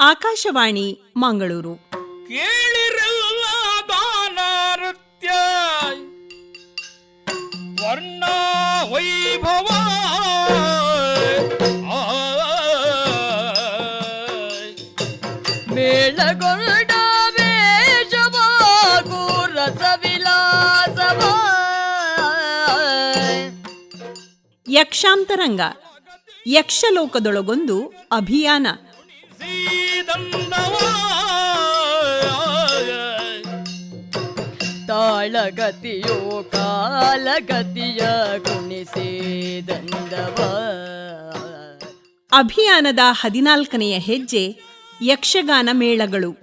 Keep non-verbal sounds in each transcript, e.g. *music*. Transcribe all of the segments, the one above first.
ಆಕಾಶವಾಣಿ ಮಂಗಳೂರು. ಕೇಳಿರಲ್ಲ ದಾನ ನೃತ್ಯ ವರ್ಣ ವೈಭವ. ಮೇಳಗೊಂಡ ವೇಷವಾಗೂ ರಸವಿಲಾಸವ. ಯಕ್ಷಾಂತರಂಗ. ಯಕ್ಷಲೋಕದೊಳಗೊಂದು ಅಭಿಯಾನ. ತಾಳಗತಿಯೋ ಕಾಲಗತಿಯ ಗುಣಿಸಿದಂದವ. ಅಭಿಯಾನದ ಹದಿನಾಲ್ಕನೆಯ ಹೆಜ್ಜೆ ಯಕ್ಷಗಾನ ಮೇಳಗಳು.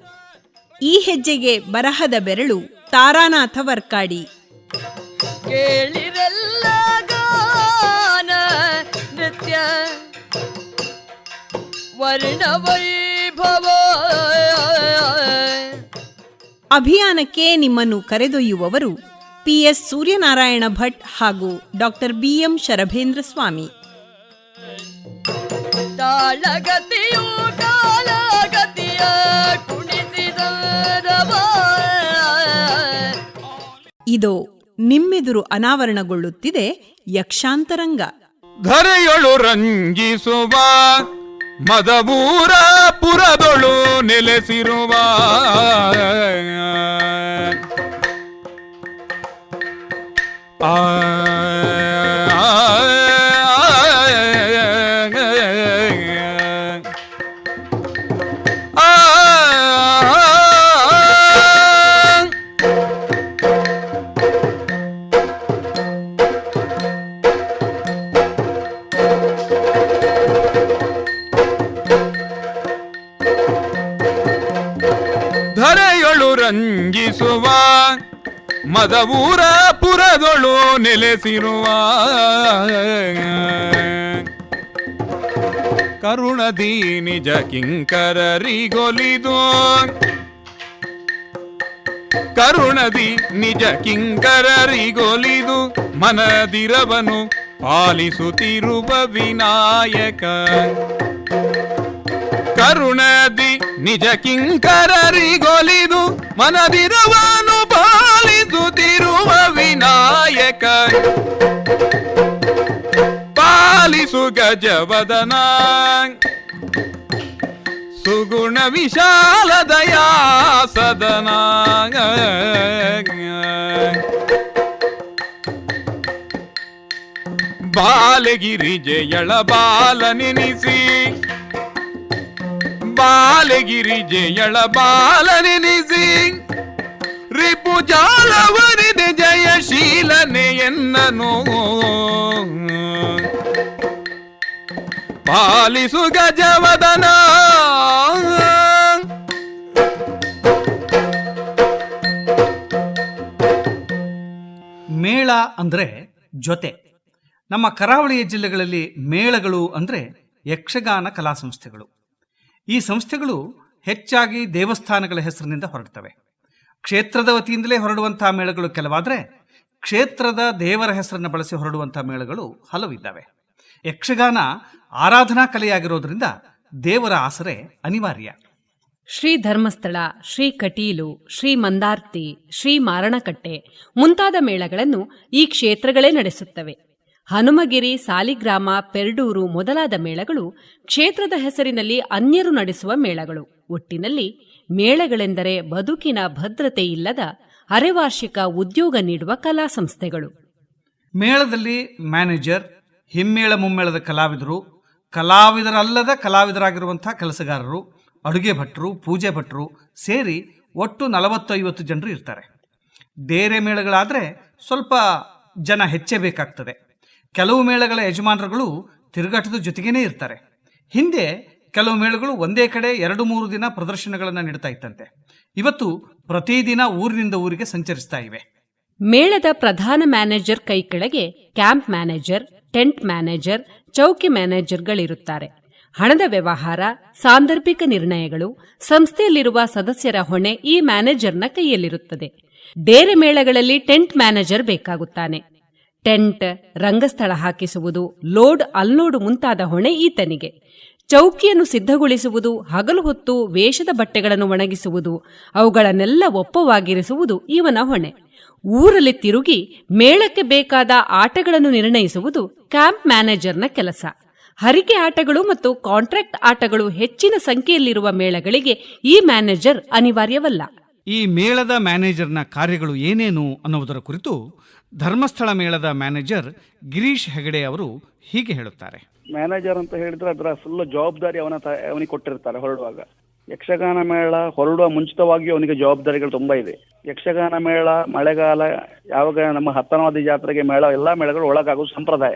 ಈ ಹೆಜ್ಜೆಗೆ ಬರಹದ ಬೆರಳು ತಾರಾನಾಥ ವರ್ಕಾಡಿ. ಕೇಳಿರಲ್ಲ ಗಾನ ನೃತ್ಯ. ವರ್ಣ ವೈಭವ ಅಭಿಯಾನಕ್ಕೆ ನಿಮ್ಮನ್ನು ಕರೆದೊಯ್ಯುವವರು ಪಿಎಸ್ ಸೂರ್ಯನಾರಾಯಣ ಭಟ್ ಹಾಗೂ ಡಾಕ್ಟರ್ ಬಿಎಂ ಶರಭೇಂದ್ರ ಸ್ವಾಮಿ. ಇದು ನಿಮ್ಮೆದುರು ಅನಾವರಣಗೊಳ್ಳುತ್ತಿದೆ ಯಕ್ಷಾಂತರಂಗ. ಧರೆಯೊಳು ರಂಜಿಸುವ ಮದಬೂರ ಪುರದೊಳು ನೆಲೆಸಿರುವ ಆ ಮದವೂರ ಪುರದೊಳು ನೆಲೆಸಿರುವ ಕರುಣದಿ ನಿಜ ಕಿಂಕರರಿಗೊಲಿದು ಕರುಣದಿ ನಿಜ ಕಿಂಕರರಿಗೊಲಿದು ಮನದಿರವನು ಪಾಲಿಸುತ್ತಿರುವ ವಿನಾಯಕ. ಕರುಣದಿ ನಿಜ ಕಿಂಕರರಿಗೊಲಿದು ಮನದಿರುವನು ಪಾಲಿಸುತ್ತಿರುವ ವಿನಾಯಕ ಪಾಲಿಸು ಗಜವದನ ಸುಗುಣ ವಿಶಾಲ ದಯಾ ಸದನ ಬಾಲಗಿರಿ ಜಯಳ ಬಾಲ ನೆನಿಸಿ ಬಾಲಗಿರಿ ಜಯಳ ಬಾಲನೆನಿಸಿ ರಿಪು ಜಾಲವರಿದೆ ಜಯಶೀಲನೆ ಎನ್ನನು ಪಾಲಿಸು ಗಜವದನ. ಮೇಳ ಅಂದ್ರೆ ಜೊತೆ. ನಮ್ಮ ಕರಾವಳಿಯ ಜಿಲ್ಲೆಗಳಲ್ಲಿ ಮೇಳಗಳು ಅಂದ್ರೆ ಯಕ್ಷಗಾನ ಕಲಾ ಸಂಸ್ಥೆಗಳು ಈ ಸಂಸ್ಥೆಗಳು ಹೆಚ್ಚಾಗಿ ದೇವಸ್ಥಾನಗಳ ಹೆಸರಿನಿಂದ ಹೊರಡ್ತವೆ. ಕ್ಷೇತ್ರದ ವತಿಯಿಂದಲೇ ಹೊರಡುವಂತಹ ಮೇಳಗಳು ಕೆಲವಾದರೆ ಕ್ಷೇತ್ರದ ದೇವರ ಹೆಸರನ್ನು ಬಳಸಿ ಹೊರಡುವಂತಹ ಮೇಳಗಳು ಹಲವಿದ್ದಾವೆ. ಯಕ್ಷಗಾನ ಆರಾಧನಾ ಕಲೆಯಾಗಿರೋದ್ರಿಂದ ದೇವರ ಆಸರೆ ಅನಿವಾರ್ಯ. ಶ್ರೀ ಧರ್ಮಸ್ಥಳ, ಶ್ರೀ ಕಟೀಲು, ಶ್ರೀ ಮಂದಾರ್ತಿ, ಶ್ರೀ ಮಾರಣಕಟ್ಟೆ ಮುಂತಾದ ಮೇಳಗಳನ್ನು ಈ ಕ್ಷೇತ್ರಗಳೇ ನಡೆಸುತ್ತವೆ. ಹನುಮಗಿರಿ, ಸಾಲಿಗ್ರಾಮ, ಪೆರ್ಡೂರು ಮೊದಲಾದ ಮೇಳಗಳು ಕ್ಷೇತ್ರದ ಹೆಸರಿನಲ್ಲಿ ಅನ್ಯರು ನಡೆಸುವ ಮೇಳಗಳು. ಒಟ್ಟಿನಲ್ಲಿ ಮೇಳಗಳೆಂದರೆ ಬದುಕಿನ ಭದ್ರತೆ ಇಲ್ಲದ ಅರೆವಾರ್ಷಿಕ ಉದ್ಯೋಗ ನೀಡುವ ಕಲಾ ಸಂಸ್ಥೆಗಳು. ಮೇಳದಲ್ಲಿ ಮ್ಯಾನೇಜರ್, ಹಿಮ್ಮೇಳ ಮುಮ್ಮೇಳದ ಕಲಾವಿದರು, ಕಲಾವಿದರಲ್ಲದ ಕಲಾವಿದರಾಗಿರುವಂತಹ ಕೆಲಸಗಾರರು, ಅಡುಗೆ ಭಟ್ರು, ಪೂಜೆ ಭಟ್ರು ಸೇರಿ ಒಟ್ಟು ನಲವತ್ತೈವತ್ತು ಜನರು ಇರ್ತಾರೆ. ಬೇರೆ ಮೇಳಗಳಾದರೆ ಸ್ವಲ್ಪ ಜನ ಹೆಚ್ಚೇ ಬೇಕಾಗ್ತದೆ. ಕೆಲವು ಮೇಳಗಳ ಯಜಮಾನರುಗಳು ತಿರುಗಾಟದ ಜೊತೆಗೇನೆ ಇರ್ತಾರೆ. ಹಿಂದೆ ಕೆಲವು ಮೇಳಗಳು ಒಂದೇ ಕಡೆ ಎರಡು ಮೂರು ದಿನ ಪ್ರದರ್ಶನಗಳನ್ನು ನೀಡ್ತಾ ಇತ್ತಂತೆ. ಇವತ್ತು ಪ್ರತಿದಿನ ಊರಿನಿಂದ ಊರಿಗೆ ಸಂಚರಿಸ್ತಾ ಇವೆ. ಮೇಳದ ಪ್ರಧಾನ ಮ್ಯಾನೇಜರ್ ಕೈ ಕೆಳಗೆ ಕ್ಯಾಂಪ್ ಮ್ಯಾನೇಜರ್, ಟೆಂಟ್ ಮ್ಯಾನೇಜರ್, ಚೌಕಿ ಮ್ಯಾನೇಜರ್ಗಳಿರುತ್ತಾರೆ. ಹಣದ ವ್ಯವಹಾರ, ಸಾಂದರ್ಭಿಕ ನಿರ್ಣಯಗಳು, ಸಂಸ್ಥೆಯಲ್ಲಿರುವ ಸದಸ್ಯರ ಹೊಣೆ ಈ ಮ್ಯಾನೇಜರ್ನ ಕೈಯಲ್ಲಿರುತ್ತದೆ. ಬೇರೆ ಮೇಳಗಳಲ್ಲಿ ಟೆಂಟ್ ಮ್ಯಾನೇಜರ್ ಬೇಕಾಗುತ್ತಾನೆ. ಟೆಂಟ್, ರಂಗಸ್ಥಳ ಹಾಕಿಸುವುದು, ಲೋಡ್ ಅಲ್ಲೋಡ್ ಮುಂತಾದ ಹೊಣೆ ಈತನಿಗೆ. ಚೌಕಿಯನ್ನು ಸಿದ್ಧಗೊಳಿಸುವುದು, ಹಗಲು ಹೊತ್ತು ವೇಷದ ಬಟ್ಟೆಗಳನ್ನು ಒಣಗಿಸುವುದು, ಅವುಗಳನ್ನೆಲ್ಲ ಒಪ್ಪವಾಗಿರಿಸುವುದು ಇವನ ಹೊಣೆ. ಊರಲ್ಲಿ ತಿರುಗಿ ಮೇಳಕ್ಕೆ ಬೇಕಾದ ಆಟಗಳನ್ನು ನಿರ್ಣಯಿಸುವುದು ಕ್ಯಾಂಪ್ ಮ್ಯಾನೇಜರ್ನ ಕೆಲಸ. ಹರಿಕೆ ಆಟಗಳು ಮತ್ತು ಕಾಂಟ್ರಾಕ್ಟ್ ಆಟಗಳು ಹೆಚ್ಚಿನ ಸಂಖ್ಯೆಯಲ್ಲಿರುವ ಮೇಳಗಳಿಗೆ ಈ ಮ್ಯಾನೇಜರ್ ಅನಿವಾರ್ಯವಲ್ಲ. ಈ ಮೇಳದ ಮ್ಯಾನೇಜರ್ನ ಕಾರ್ಯಗಳು ಏನೇನು ಅನ್ನುವುದರ ಕುರಿತು ಧರ್ಮಸ್ಥಳ ಮೇಳದ ಮ್ಯಾನೇಜರ್ ಗಿರೀಶ್ ಹೆಗಡೆ ಅವರು ಹೀಗೆ ಹೇಳುತ್ತಾರೆ. ಮ್ಯಾನೇಜರ್ ಅಂತ ಹೇಳಿದ್ರೆ ಅದರ ಫುಲ್ ಜವಾಬ್ದಾರಿ ಅವನ ಅವನಿಗೆ ಕೊಟ್ಟಿರ್ತಾರೆ ಹೊರಡುವಾಗ. ಯಕ್ಷಗಾನ ಮೇಳ ಹೊರಡುವ ಮುಂಚಿತವಾಗಿ ಅವನಿಗೆ ಜವಾಬ್ದಾರಿಗಳು ತುಂಬಾ ಇದೆ. ಯಕ್ಷಗಾನ ಮೇಳ, ಮಳೆಗಾಲ, ಯಾವಾಗ ನಮ್ಮ ಹತ್ತನವಾದಿ ಜಾತ್ರೆಗೆ ಮೇಳ, ಎಲ್ಲಾ ಮೇಳಗಳು ಒಳಗಾಗುವ ಸಂಪ್ರದಾಯ.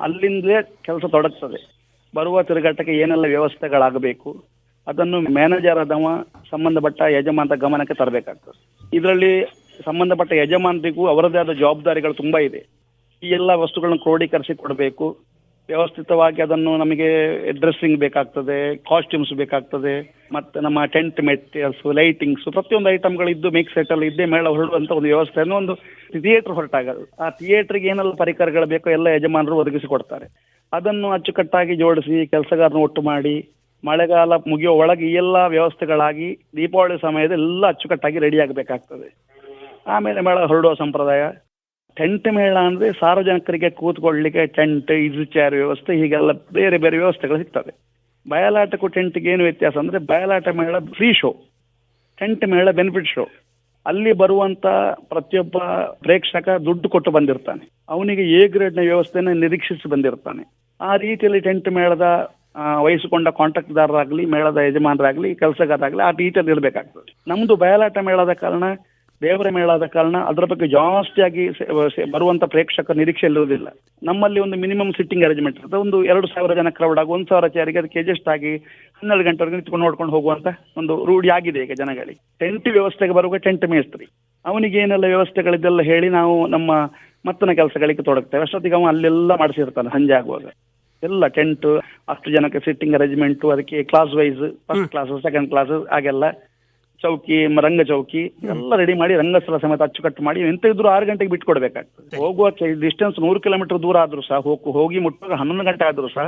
ಅಲ್ಲಿಂದಲೇ ಕೆಲಸ ತೊಡಗ್ತದೆ. ಬರುವ ತಿರುಗಾಟಕ್ಕೆ ಏನೆಲ್ಲ ವ್ಯವಸ್ಥೆಗಳಾಗಬೇಕು, ಅದನ್ನು ಮ್ಯಾನೇಜರ್ ಆದವ, ಸಂಬಂಧಪಟ್ಟ ಯಜಮಾನದ ಗಮನಕ್ಕೆ ತರಬೇಕಾಗ್ತದೆ. ಇದರಲ್ಲಿ ಸಂಬಂಧಪಟ್ಟ ಯಜಮಾನರಿಗೂ ಅವರದೇ ಆದ ಜವಾಬ್ದಾರಿಗಳು ತುಂಬಾ ಇದೆ. ಈ ಎಲ್ಲ ವಸ್ತುಗಳನ್ನು ಕ್ರೋಢೀಕರಿಸಿ ಕೊಡಬೇಕು. ವ್ಯವಸ್ಥಿತವಾಗಿ ಅದನ್ನು ನಮಗೆ ಡ್ರೆಸ್ಸಿಂಗ್ ಬೇಕಾಗ್ತದೆ ಕಾಸ್ಟ್ಯೂಮ್ಸ್ ಬೇಕಾಗ್ತದೆ, ಮತ್ತೆ ನಮ್ಮ ಟೆಂಟ್ ಮೆಟೀರಿಯಲ್ಸ್ ಲೈಟಿಂಗ್ಸ್ ಪ್ರತಿಯೊಂದು ಐಟಮ್ಗಳು ಇದ್ದು ಮಿಕ್ಸ್ ಸೆಟ್ ಅಲ್ಲಿ ಇದ್ದೇ ಮೇಳ ಹೊರಡುವಂತ ಒಂದು ವ್ಯವಸ್ಥೆಯನ್ನು ಒಂದು ಥಿಯೇಟರ್ ಹೊರಟಾಗದು ಆ ಥಿಯೇಟರ್ಗೆ ಏನೆಲ್ಲ ಪರಿಕರಗಳು ಬೇಕೋ ಎಲ್ಲ ಯಜಮಾನರು ಒದಗಿಸಿಕೊಡ್ತಾರೆ. ಅದನ್ನು ಅಚ್ಚುಕಟ್ಟಾಗಿ ಜೋಡಿಸಿ ಕೆಲಸಗಾರನ ಒಟ್ಟು ಮಾಡಿ, ಮಳೆಗಾಲ ಮುಗಿಯೋ ಒಳಗೆ ಈ ಎಲ್ಲ ವ್ಯವಸ್ಥೆಗಳಾಗಿ ದೀಪಾವಳಿ ಸಮಯದಲ್ಲಿ ಎಲ್ಲ ಅಚ್ಚುಕಟ್ಟಾಗಿ ರೆಡಿ ಆಗಬೇಕಾಗ್ತದೆ. ಆಮೇಲೆ ಮೇಳ ಹೊರಡುವ ಸಂಪ್ರದಾಯ. ಟೆಂಟ್ ಮೇಳ ಅಂದ್ರೆ ಸಾರ್ವಜನಿಕರಿಗೆ ಕೂತ್ಕೊಳ್ಳಿಕ್ಕೆ ಟೆಂಟ್ ಇಜು ಚೇರ್ ವ್ಯವಸ್ಥೆ, ಹೀಗೆಲ್ಲ ಬೇರೆ ಬೇರೆ ವ್ಯವಸ್ಥೆಗಳು ಸಿಗ್ತವೆ ಬಯಲಾಟಕ್ಕೂ ಟೆಂಟ್ಗೆ ಏನು ವ್ಯತ್ಯಾಸ ಅಂದ್ರೆ ಬಯಲಾಟ ಮೇಳ ಫ್ರೀ ಶೋ ಟೆಂಟ್ ಮೇಳ ಬೆನಿಫಿಟ್ ಶೋ ಅಲ್ಲಿ ಬರುವಂತ ಪ್ರತಿಯೊಬ್ಬ ಪ್ರೇಕ್ಷಕ ದುಡ್ಡು ಕೊಟ್ಟು ಬಂದಿರ್ತಾನೆ. ಅವನಿಗೆ ಎ ಗ್ರೇಡ್ನ ವ್ಯವಸ್ಥೆನ ನಿರೀಕ್ಷಿಸಿ ಬಂದಿರ್ತಾನೆ. ಆ ರೀತಿಯಲ್ಲಿ ಟೆಂಟ್ ಮೇಳದ ವಹಿಸಿಕೊಂಡ ಕಾಂಟ್ರಾಕ್ಟ್ದಾರರಾಗ್ಲಿ, ಮೇಳದ ಯಜಮಾನರಾಗಲಿ, ಕೆಲಸಗಾರರಾಗ್ಲಿ ಆ ರೀತಿಯಲ್ಲಿ ಇರಬೇಕಾಗ್ತದೆ. ನಮ್ದು ಬಯಲಾಟ ಮೇಳದ ಕಾರಣ ದೇವರ ಮೇಳದ ಕಾರಣ ಅದರ ಬಗ್ಗೆ ಜಾಸ್ತಿಯಾಗಿ ಬರುವಂತ ಪ್ರೇಕ್ಷಕ ನಿರೀಕ್ಷೆ ಇರುವುದಿಲ್ಲ. ನಮ್ಮಲ್ಲಿ ಒಂದು ಮಿನಿಮಮ್ ಸಿಟ್ಟಿಂಗ್ ಅರೇಂಜ್ಮೆಂಟ್ ಇರುತ್ತೆ ಒಂದು ಎರಡು ಸಾವಿರ ಜನ ಕ್ರೌಡ್ ಆಗಿ ಒಂದು ಸಾವಿರ ಚೇರಿಗೆ ಅದಕ್ಕೆ ಅಡ್ಜಸ್ಟ್ ಆಗಿ ಹನ್ನೆರಡು ಗಂಟೆವರೆಗೆ ನಿಂತ್ಕೊಂಡು ನೋಡ್ಕೊಂಡು ಹೋಗುವಂತ ಒಂದು ರೂಢಿ ಆಗಿದೆ ಈಗ ಜನಗಳಿಗೆ. ಟೆಂಟ್ ವ್ಯವಸ್ಥೆಗೆ ಬರುವಾಗ ಟೆಂಟ್ ಮೇಸ್ತ್ರಿ. ಅವನಿಗೆ ಏನೆಲ್ಲ ವ್ಯವಸ್ಥೆಗಳಿದೆಲ್ಲ ಹೇಳಿ ನಾವು ನಮ್ಮ ಮತ್ತನ ಕೆಲಸಗಳಿಗೆ ತೊಡಗ್ತೇವೆ. ಅಷ್ಟೊತ್ತಿಗೆ ಅವನು ಅಲ್ಲೆಲ್ಲ ಮಾಡಿಸಿರ್ತಾನೆ ಸಂಜೆ ಆಗುವಾಗ. ಎಲ್ಲ ಟೆಂಟ್ ಅಷ್ಟು ಜನಕ್ಕೆ ಸಿಟ್ಟಿಂಗ್ ಅರೇಂಜ್ಮೆಂಟ್ ಅದಕ್ಕೆ class wise first class second class ಹಾಗೆಲ್ಲ ಚೌಕಿ ರಂಗ ಚೌಕಿ ಎಲ್ಲ ರೆಡಿ ಮಾಡಿ ರಂಗಸ್ಥಳ ಸಮೇತ ಅಚ್ಚುಕಟ್ಟು ಮಾಡಿ ಎಂತ ಇದ್ರು ಆರು ಗಂಟೆಗೆ ಬಿಟ್ಟು ಕೊಡ್ಬೇಕಾಗ್ತದೆ ಹೋಗುವ ಡಿಸ್ಟೆನ್ಸ್ ನೂರು ಕಿಲೋಮೀಟರ್ ದೂರ ಆದ್ರೂ ಸಹ ಹೋಗಿ ಹೋಗಿ ಮುಟ್ಟುವಾಗ ಹನ್ನೊಂದು ಗಂಟೆ ಆದ್ರೂ ಸಹ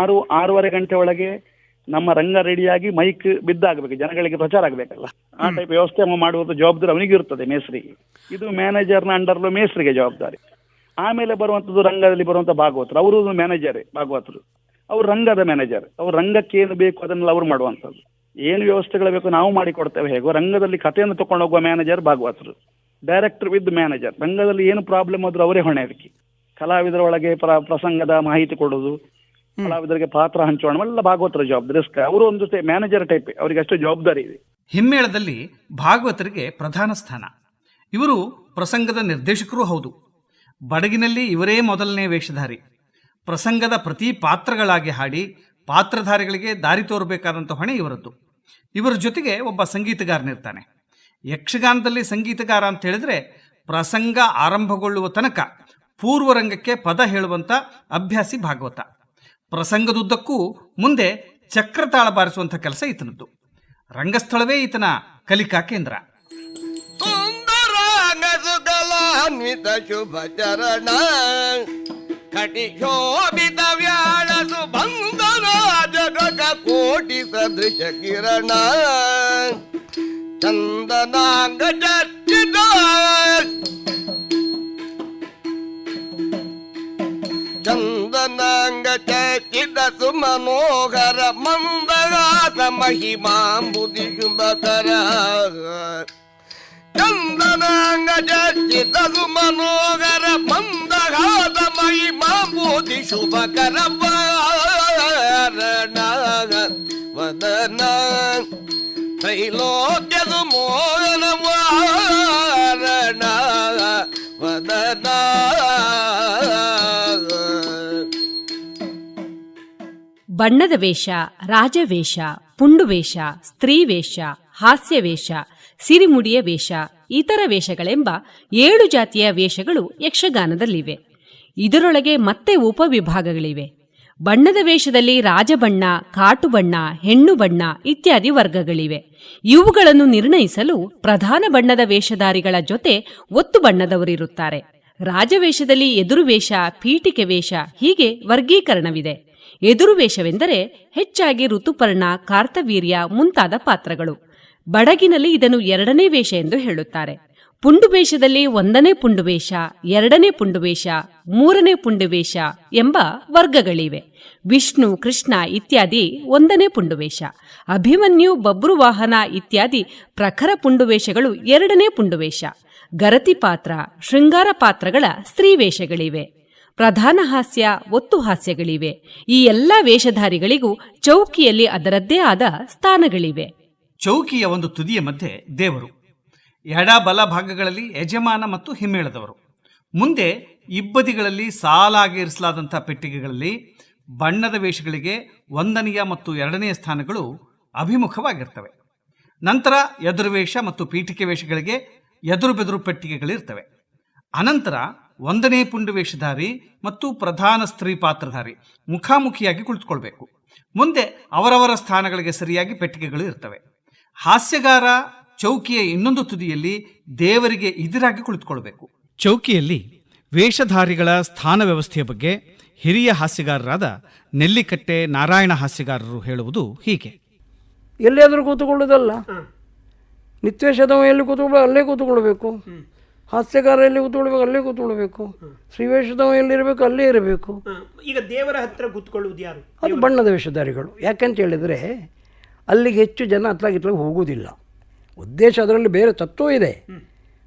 ಆರು ಆರೂವರೆ ಗಂಟೆ ಒಳಗೆ ನಮ್ಮ ರಂಗ ರೆಡಿಯಾಗಿ ಮೈಕ್ ಬಿದ್ದಾಗಬೇಕು ಜನಗಳಿಗೆ ಪ್ರಚಾರ ಆಗಬೇಕಲ್ಲ. ಆ ಟೈಪ್ ವ್ಯವಸ್ಥೆ ಮಾಡುವುದು ಜವಾಬ್ದಾರಿ ಅವನಿಗೆ ಇರ್ತದೆ ಮೇಸ್ರಿಗೆ ಇದು ಮ್ಯಾನೇಜರ್ನ ಅಂಡರ್ಲು ಮೇಸ್ರಿಗೆ ಜವಾಬ್ದಾರಿ. ಆಮೇಲೆ ಬರುವಂತದ್ದು ರಂಗದಲ್ಲಿ ಬರುವಂತ ಭಾಗವತರು ಅವರು ಮ್ಯಾನೇಜರೇ ಭಾಗವತರು. ಅವ್ರು ರಂಗದ ಮ್ಯಾನೇಜರ್ ಅವ್ರ ರಂಗಕ್ಕೆ ಏನು ಬೇಕು ಅದನ್ನೆಲ್ಲ ಅವ್ರು ಮಾಡುವಂಥದ್ದು. ಏನು ವ್ಯವಸ್ಥೆಗಳು ಬೇಕು ನಾವು ಮಾಡಿಕೊಡ್ತೇವೆ ಹೇಗೋ ರಂಗದಲ್ಲಿ ಕಥೆಯನ್ನು ತಕೊಂಡು ಹೋಗುವ ಮ್ಯಾನೇಜರ್ ಭಾಗವತರು. ಡೈರೆಕ್ಟರ್ ವಿತ್ ಮ್ಯಾನೇಜರ್ ರಂಗದಲ್ಲಿ ಏನು ಪ್ರಾಬ್ಲಮ್ ಆದ್ರೂ ಅವರೇ ಹೊಣೆ ಅದಕ್ಕೆ. ಕಲಾವಿದರ ಒಳಗೆ ಪ್ರ ಪ್ರಸಂಗದ ಮಾಹಿತಿ ಕೊಡೋದು ಕಲಾವಿದರಿಗೆ ಪಾತ್ರ ಹಂಚೋಣ ಎಲ್ಲ ಭಾಗವತರ ಜವಾಬ್ದಾರಿ ರಿಸ್ಕ್ ಅವರು ಒಂದು ಮ್ಯಾನೇಜರ್ ಟೈಪ್ ಅವರಿಗೆ ಅಷ್ಟು ಜವಾಬ್ದಾರಿ ಇದೆ. ಹಿಮ್ಮೇಳದಲ್ಲಿ ಭಾಗವತರಿಗೆ ಪ್ರಧಾನ ಸ್ಥಾನ. ಇವರು ಪ್ರಸಂಗದ ನಿರ್ದೇಶಕರೂ ಹೌದು. ಬಡಗಿನಲ್ಲಿ ಇವರೇ ಮೊದಲನೇ ವೇಷಧಾರಿ. ಪ್ರಸಂಗದ ಪ್ರತಿ ಪಾತ್ರಗಳಾಗಿ ಹಾಡಿ ಪಾತ್ರಧಾರಿಗಳಿಗೆ ದಾರಿ ತೋರಬೇಕಾದಂಥ ಹೊಣೆ ಇವರದ್ದು. ಇವರ ಜೊತೆಗೆ ಒಬ್ಬ ಸಂಗೀತಗಾರನಿರ್ತಾನೆ ಯಕ್ಷಗಾನದಲ್ಲಿ ಸಂಗೀತಗಾರ ಅಂತ ಹೇಳಿದ್ರೆ ಪ್ರಸಂಗ ಆರಂಭಗೊಳ್ಳುವ ತನಕ ಪೂರ್ವರಂಗಕ್ಕೆ ಪದ ಹೇಳುವಂಥ ಅಭ್ಯಾಸಿ ಭಾಗವತ. ಪ್ರಸಂಗದುದ್ದಕ್ಕೂ ಮುಂದೆ ಚಕ್ರತಾಳ ಬಾರಿಸುವಂಥ ಕೆಲಸ ಈತನದ್ದು. ರಂಗಸ್ಥಳವೇ ಈತನ ಕಲಿಕಾ ಕೇಂದ್ರ. ಶುಭ ಚರಣ ಕಟಿ ಶೋಭಿತ ವ್ಯಾಳ ಜಗಕ ಕೋಟಿ ಸದೃಶ ಕಿರಣ ಚಂದನಾಂಗ ಚರ್ಚಿತ ಚಂದನಾಂಗ ಚರ್ಚಿತ ಸುಮನೋಹರ ಮಂದಗಾತ ಮಹಿಮಾಂಬುದಿ ಶುಭಕರ ಚಂದನಾಂಗ ಚರ್ಚಿತ ಸುಮನೋಹರ ಮಂದಗಾತ ಮಹಿಮಾಂಬುದಿ ಶುಭಕರ ವಾರಣ ವದನ. ತ್ರೈಲೋಕ್ಯದ ಮೋಹನ ವದನ. ಬಣ್ಣದ ವೇಷ ರಾಜವೇಷ ಪುಂಡುವೇಷ ಸ್ತ್ರೀವೇಷ ಹಾಸ್ಯವೇಷ ಸಿರಿಮುಡಿಯ ವೇಷ, ಇತರ ವೇಷಗಳೆಂಬ ಏಳು ಜಾತಿಯ ವೇಷಗಳು ಯಕ್ಷಗಾನದಲ್ಲಿವೆ. ಇದರೊಳಗೆ ಮತ್ತೆ ಉಪವಿಭಾಗಗಳಿವೆ. ಬಣ್ಣದ ವೇಷದಲ್ಲಿ ರಾಜಬಣ್ಣ, ಕಾಟುಬಣ್ಣ ಹೆಣ್ಣು ಬಣ್ಣ ಇತ್ಯಾದಿ ವರ್ಗಗಳಿವೆ. ಇವುಗಳನ್ನು ನಿರ್ಣಯಿಸಲು ಪ್ರಧಾನ ಬಣ್ಣದ ವೇಷಧಾರಿಗಳ ಜೊತೆ ಒತ್ತು ಬಣ್ಣದವರಿರುತ್ತಾರೆ. ರಾಜವೇಷದಲ್ಲಿ ಎದುರು ವೇಷ, ಪೀಠಿಕೆ ವೇಷ ಹೀಗೆ ವರ್ಗೀಕರಣವಿದೆ. ಎದುರುವೇಷವೆಂದರೆ ಹೆಚ್ಚಾಗಿ ಋತುಪರ್ಣ, ಕಾರ್ತವೀರ್ಯ ಮುಂತಾದ ಪಾತ್ರಗಳು. ಬಡಗಿನಲ್ಲಿ ಇದನ್ನು ಎರಡನೇ ವೇಷ ಎಂದು ಹೇಳುತ್ತಾರೆ. ಪುಂಡುವೇಷದಲ್ಲಿ ಒಂದನೇ ಪುಂಡುವೇಷ, ಎರಡನೇ ಪುಂಡುವೇಷ, ಮೂರನೇ ಪುಂಡುವೇಷ ಎಂಬ ವರ್ಗಗಳಿವೆ. ವಿಷ್ಣು, ಕೃಷ್ಣ ಇತ್ಯಾದಿ ಒಂದನೇ ಪುಂಡುವೇಷ. ಅಭಿಮನ್ಯು ಬಬ್ರುವಾಹನ ಇತ್ಯಾದಿ ಪ್ರಖರ ಪುಂಡುವೇಷಗಳು ಎರಡನೇ ಪುಂಡುವೇಷ. ಗರತಿ ಪಾತ್ರ, ಶೃಂಗಾರ ಪಾತ್ರಗಳ ಸ್ತ್ರೀವೇಷಗಳಿವೆ ಪ್ರಧಾನ ಹಾಸ್ಯ, ಒತ್ತು ಹಾಸ್ಯಗಳಿವೆ. ಈ ಎಲ್ಲ ವೇಷಧಾರಿಗಳಿಗೂ ಚೌಕಿಯಲ್ಲಿ ಅದರದ್ದೇ ಆದ ಸ್ಥಾನಗಳಿವೆ. ಚೌಕಿಯ ಒಂದು ತುದಿಯ ಮಧ್ಯೆ ದೇವರು. ಎಡ ಬಲ ಭಾಗಗಳಲ್ಲಿ ಯಜಮಾನ ಮತ್ತು ಹಿಮ್ಮೇಳದವರು. ಮುಂದೆ ಇಬ್ಬದಿಗಳಲ್ಲಿ ಸಾಲಾಗಿ ಇರಿಸಲಾದಂಥ ಪೆಟ್ಟಿಗೆಗಳಲ್ಲಿ ಬಣ್ಣದ ವೇಷಗಳಿಗೆ ಒಂದನೆಯ ಮತ್ತು ಎರಡನೆಯ ಸ್ಥಾನಗಳು ಅಭಿಮುಖವಾಗಿರ್ತವೆ. ನಂತರ ಎದುರು ವೇಷ ಮತ್ತು ಪೀಠಿಕೆ ವೇಷಗಳಿಗೆ ಎದುರು ಬೆದುರು ಪೆಟ್ಟಿಗೆಗಳಿರ್ತವೆ. ಅನಂತರ ಒಂದನೇ ಪುಂಡು ವೇಷಧಾರಿ ಮತ್ತು ಪ್ರಧಾನ ಸ್ತ್ರೀ ಪಾತ್ರಧಾರಿ ಮುಖಾಮುಖಿಯಾಗಿ ಕುಳಿತುಕೊಳ್ಬೇಕು. ಮುಂದೆ ಅವರವರ ಸ್ಥಾನಗಳಿಗೆ ಸರಿಯಾಗಿ ಪೆಟ್ಟಿಗೆಗಳು ಇರ್ತವೆ. ಹಾಸ್ಯಗಾರ ಚೌಕಿಯ ಇನ್ನೊಂದು ತುದಿಯಲ್ಲಿ ದೇವರಿಗೆ ಎದುರಾಗಿ ಕುಳಿತುಕೊಳ್ಬೇಕು ಚೌಕಿಯಲ್ಲಿ ವೇಷಧಾರಿಗಳ ಸ್ಥಾನ ವ್ಯವಸ್ಥೆಯ ಬಗ್ಗೆ ಹಿರಿಯ ಹಾಸ್ಯಗಾರರಾದ ನೆಲ್ಲಿಕಟ್ಟೆ ನಾರಾಯಣ ಹಾಸ್ಯಗಾರರು ಹೇಳುವುದು ಹೀಗೆ. ಎಲ್ಲಿಯಾದರೂ ಕೂತುಕೊಳ್ಳುವುದಲ್ಲ ನಿತ್ಯವೇಷದವ ಎಲ್ಲಿ ಕೂತ್ಕೊಳ್ಳೋ ಅಲ್ಲೇ ಕೂತುಕೊಳ್ಬೇಕು ಹಾಸ್ಯಗಾರ ಎಲ್ಲಿ ಕೂತ್ಕೊಳ್ಬೇಕು ಅಲ್ಲೇ ಕೂತ್ಕೊಳ್ಬೇಕು ಶ್ರೀವೇಷದವ ಎಲ್ಲಿರಬೇಕು ಅಲ್ಲೇ ಇರಬೇಕು. ಈಗ ದೇವರ ಹತ್ರ ಕೂತ್ಕೊಳ್ಳುವುದು ಯಾರು? ಅದು ಬಣ್ಣದ ವೇಷಧಾರಿಗಳು. ಯಾಕಂತ ಹೇಳಿದರೆ ಅಲ್ಲಿಗೆ ಹೆಚ್ಚು ಜನ ಹತ್ಲಾಗಿತ್ಲಾಗ ಹೋಗುವುದಿಲ್ಲ. ಉದ್ದೇಶ ಅದರಲ್ಲಿ ಬೇರೆ ತತ್ವ ಇದೆ.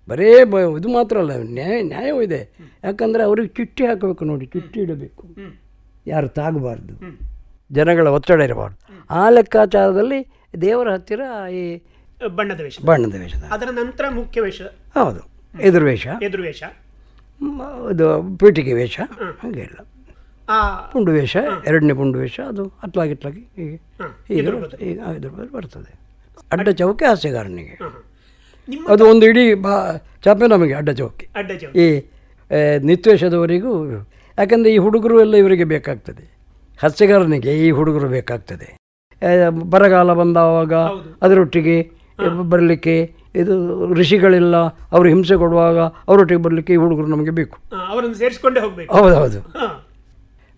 ಬರೇ ಬ ಇದು ಮಾತ್ರ ಅಲ್ಲ ನ್ಯಾಯ ನ್ಯಾಯವೂ ಇದೆ. ಯಾಕಂದರೆ ಅವ್ರಿಗೆ ಚಿಟ್ಟಿ ಹಾಕಬೇಕು ನೋಡಿ ಚಿಟ್ಟಿ ಇಡಬೇಕು. ಯಾರು ತಾಗಬಾರ್ದು. ಜನಗಳ ಒತ್ತಡ ಇರಬಾರ್ದು. ಆ ಲೆಕ್ಕಾಚಾರದಲ್ಲಿ ದೇವರ ಹತ್ತಿರ ಈ ಬಣ್ಣದ ವೇಷ. ಬಣ್ಣದ ವೇಷ. ಅದರ ನಂತರ ಮುಖ್ಯ ವೇಷ. ಹೌದು ಎದುರು ವೇಷ ಎದುರು ವೇಷ ಇದು ಪೀಠಿಗೆ ವೇಷ ಹಾಗೆ ಇಲ್ಲ. ಆ ಪುಂಡು ವೇಷ ಎರಡನೇ ಪುಂಡು ವೇಷ ಅದು ಅತ್ಲಾಗಿತ್ಲಾಗಿ ಹೀಗೆ ಹೀಗೆ ಈಗ ಎದುರು ಬರ್- ಬರ್ತದೆ. ಅಡ್ಡ ಚೌಕಿ ಹಾಸ್ಯಗಾರನಿಗೆ ಅದು ಒಂದು ಇಡೀ ಬಾ ಚಾಪೆ ನಮಗೆ ಅಡ್ಡ ಚೌಕಿ. ಅಡ್ಡ ಚೌಕ. ಈ ಆ, ನಿತ್ಯವೇಷದವರಿಗೂ ಯಾಕಂದರೆ ಈ ಹುಡುಗರು ಎಲ್ಲ ಇವರಿಗೆ ಬೇಕಾಗ್ತದೆ. ಹಾಸ್ಯಗಾರನಿಗೆ ಈ ಹುಡುಗರು ಬೇಕಾಗ್ತದೆ. ಬರಗಾಲ ಬಂದಾವಾಗ ಅದರೊಟ್ಟಿಗೆ ಬರಲಿಕ್ಕೆ ಇದು ಋಷಿಗಳೆಲ್ಲ ಅವರು ಹಿಂಸೆ ಕೊಡುವಾಗ ಅವರೊಟ್ಟಿಗೆ ಬರಲಿಕ್ಕೆ ಈ ಹುಡುಗರು ನಮಗೆ ಬೇಕು. ಅವರನ್ನು ಸೇರಿಸಿಕೊಂಡೇ ಹೋಗಬೇಕು. ಹೌದೌದು.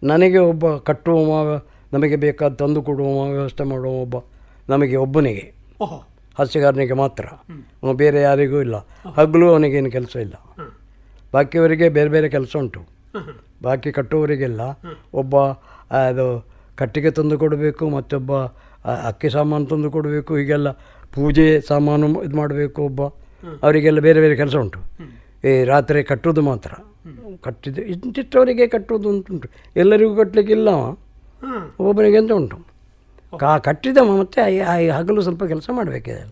ನನಗೆ ಒಬ್ಬ ಕಟ್ಟುವ ನಮಗೆ ಬೇಕಾದ ತಂದು ಕೊಡುವ ವ್ಯವಸ್ಥೆ ಮಾಡುವ ಒಬ್ಬ ನಮಗೆ ಒಬ್ಬನಿಗೆ. ಹಾಸ್ಯಗಾರನಿಗೆ ಮಾತ್ರ. ಬೇರೆ ಯಾರಿಗೂ ಇಲ್ಲ. ಹಗಲು ಅವನಿಗೇನು ಕೆಲಸ ಇಲ್ಲ. ಬಾಕಿಯವರಿಗೆ ಬೇರೆ ಬೇರೆ ಕೆಲಸ ಉಂಟು. ಬಾಕಿ ಕಟ್ಟುವವರಿಗೆಲ್ಲ ಒಬ್ಬ ಅದು ಕಟ್ಟಿಗೆ ತಂದು ಕೊಡಬೇಕು ಮತ್ತೊಬ್ಬ ಅಕ್ಕಿ ಸಾಮಾನು ತಂದು ಕೊಡಬೇಕು ಹೀಗೆಲ್ಲ ಪೂಜೆ ಸಾಮಾನು ಇದು ಮಾಡಬೇಕು ಒಬ್ಬ. ಅವರಿಗೆಲ್ಲ ಬೇರೆ ಬೇರೆ ಕೆಲಸ ಉಂಟು. ಈ ರಾತ್ರಿ ಕಟ್ಟುವುದು ಮಾತ್ರ. ಕಟ್ಟಿದ್ದು ಇಂತಿಷ್ಟವರಿಗೆ ಕಟ್ಟುವುದು ಉಂಟುಂಟು ಎಲ್ಲರಿಗೂ ಕಟ್ಟಲಿಕ್ಕಿಲ್ಲ ಇಲ್ಲ ಒಬ್ಬನಿಗೆ ಅಂತ ಉಂಟು? ಕಾ ಕಟ್ಟಿದ ಮತ್ತೆ ಹಗಲು ಸ್ವಲ್ಪ ಕೆಲಸ ಮಾಡಬೇಕಿದೆ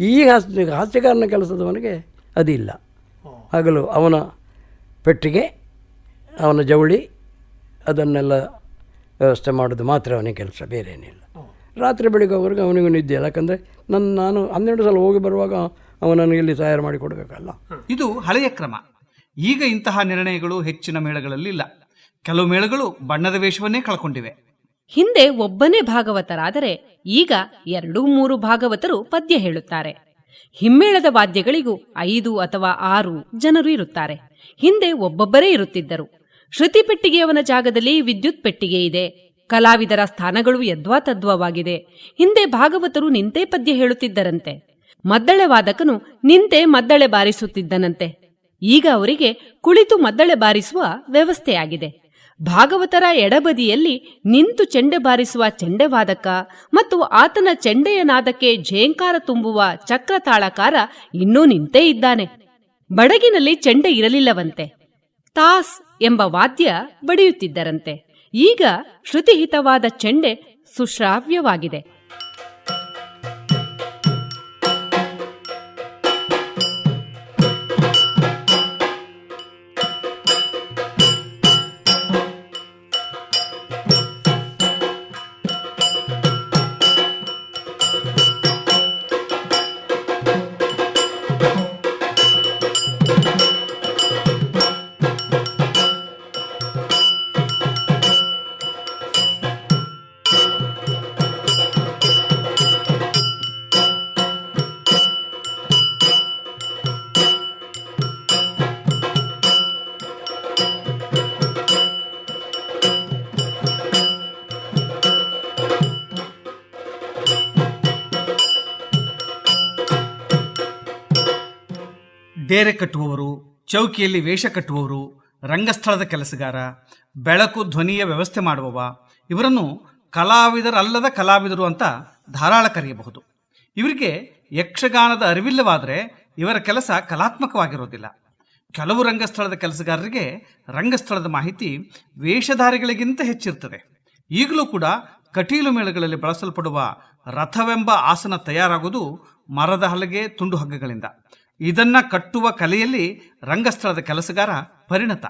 ಈ ಹಾಸ್ ಹಾಸ್ಯಗಾರನ ಕೆಲಸದವನಿಗೆ ಅದಿಲ್ಲ. ಹಗಲು ಅವನ ಪೆಟ್ಟಿಗೆ ಅವನ ಜವಳಿ ಅದನ್ನೆಲ್ಲ ವ್ಯವಸ್ಥೆ ಮಾಡೋದು ಮಾತ್ರ ಅವನಿಗೆ ಕೆಲಸ ಬೇರೆ ಏನಿಲ್ಲ ರಾತ್ರಿ ಬೆಳಿಗ್ಗೆ ಹೋಗೋರಿಗೆ ಅವನಿಗೂ ನಿದ್ದೆ ಇಲ್ಲ. ಯಾಕಂದರೆ ನನ್ನ ನಾನು ಹನ್ನೆರಡು ಸಲ ಹೋಗಿ ಬರುವಾಗ ಅವನನ್ನು ಇಲ್ಲಿ ತಯಾರು ಮಾಡಿ ಕೊಡಬೇಕಲ್ಲ. ಇದು ಹಳೆಯ ಕ್ರಮ. ಈಗ ಇಂತಹ ನಿರ್ಣಯಗಳು ಹೆಚ್ಚಿನ ಮೇಳಗಳಲ್ಲಿ ಇಲ್ಲ. ಕೆಲವು ಮೇಳಗಳು ಬಣ್ಣದ ವೇಷವನ್ನೇ ಕಳ್ಕೊಂಡಿವೆ. ಹಿಂದೆ ಒಬ್ಬನೇ ಭಾಗವತರಾದರೆ ಈಗ ಎರಡು ಮೂರು ಭಾಗವತರು ಪದ್ಯ ಹೇಳುತ್ತಾರೆ. ಹಿಮ್ಮೇಳದ ವಾದ್ಯಗಳಿಗೂ ಐದು ಅಥವಾ ಆರು ಜನರು ಇರುತ್ತಾರೆ. ಹಿಂದೆ ಒಬ್ಬೊಬ್ಬರೇ ಇರುತ್ತಿದ್ದರು. ಶ್ರುತಿ ಪೆಟ್ಟಿಗೆಯವನ ಜಾಗದಲ್ಲಿ ವಿದ್ಯುತ್ ಪೆಟ್ಟಿಗೆ ಇದೆ. ಕಲಾವಿದರ ಸ್ಥಾನಗಳು ಯದ್ವಾತದ್ವವಾಗಿದೆ. ಹಿಂದೆ ಭಾಗವತರು ನಿಂತೇ ಪದ್ಯ ಹೇಳುತ್ತಿದ್ದರಂತೆ. ಮದ್ದಳೆ ವಾದಕನು ನಿಂತೆ ಮದ್ದಳೆ ಬಾರಿಸುತ್ತಿದ್ದನಂತೆ. ಈಗ ಅವರಿಗೆ ಕುಳಿತು ಮದ್ದಳೆ ಬಾರಿಸುವ ವ್ಯವಸ್ಥೆಯಾಗಿದೆ. ಭಾಗವತರ ಎಡಬದಿಯಲ್ಲಿ ನಿಂತು ಚೆಂಡೆ ಬಾರಿಸುವ ಚೆಂಡೆವಾದಕ ಮತ್ತು ಆತನ ಚೆಂಡೆಯ ನಾದಕ್ಕೆ ಜೇಂಕಾರ ತುಂಬುವ ಚಕ್ರತಾಳಕಾರ ಇನ್ನೂ ನಿಂತೇ ಇದ್ದಾನೆ. ಬಡಗಿನಲ್ಲಿ ಚೆಂಡೆ ಇರಲಿಲ್ಲವಂತೆ. ತಾಸ್ ಎಂಬ ವಾದ್ಯ ಬಡಿಯುತ್ತಿದ್ದರಂತೆ. ಈಗ ಶ್ರುತಿಹಿತವಾದ ಚೆಂಡೆ ಸುಶ್ರಾವ್ಯವಾಗಿದೆ. ಡೇರೆ ಕಟ್ಟುವವರು, ಚೌಕಿಯಲ್ಲಿ ವೇಷ ಕಟ್ಟುವವರು, ರಂಗಸ್ಥಳದ ಕೆಲಸಗಾರ, ಬೆಳಕು ಧ್ವನಿಯ ವ್ಯವಸ್ಥೆ ಮಾಡುವವ, ಇವರನ್ನು ಕಲಾವಿದರಲ್ಲದ ಕಲಾವಿದರು ಅಂತ ಧಾರಾಳ ಕರೆಯಬಹುದು. ಇವರಿಗೆ ಯಕ್ಷಗಾನದ ಅರಿವಿಲ್ಲವಾದರೆ ಇವರ ಕೆಲಸ ಕಲಾತ್ಮಕವಾಗಿರೋದಿಲ್ಲ. ಕೆಲವು ರಂಗಸ್ಥಳದ ಕೆಲಸಗಾರರಿಗೆ ರಂಗಸ್ಥಳದ ಮಾಹಿತಿ ವೇಷಧಾರಿಗಳಿಗಿಂತ ಹೆಚ್ಚಿರ್ತದೆ. ಈಗಲೂ ಕೂಡ ಕಟೀಲು ಮೇಳಗಳಲ್ಲಿ ಬಳಸಲ್ಪಡುವ ರಥವೆಂಬ ಆಸನ ತಯಾರಾಗುವುದು ಮರದ ಹಲಗೆ ತುಂಡು ಹಗ್ಗಗಳಿಂದ. ಇದನ್ನ ಕಟ್ಟುವ ಕಲೆಯಲ್ಲಿ ರಂಗಸ್ಥಳದ ಕೆಲಸಗಾರ ಪರಿಣತ.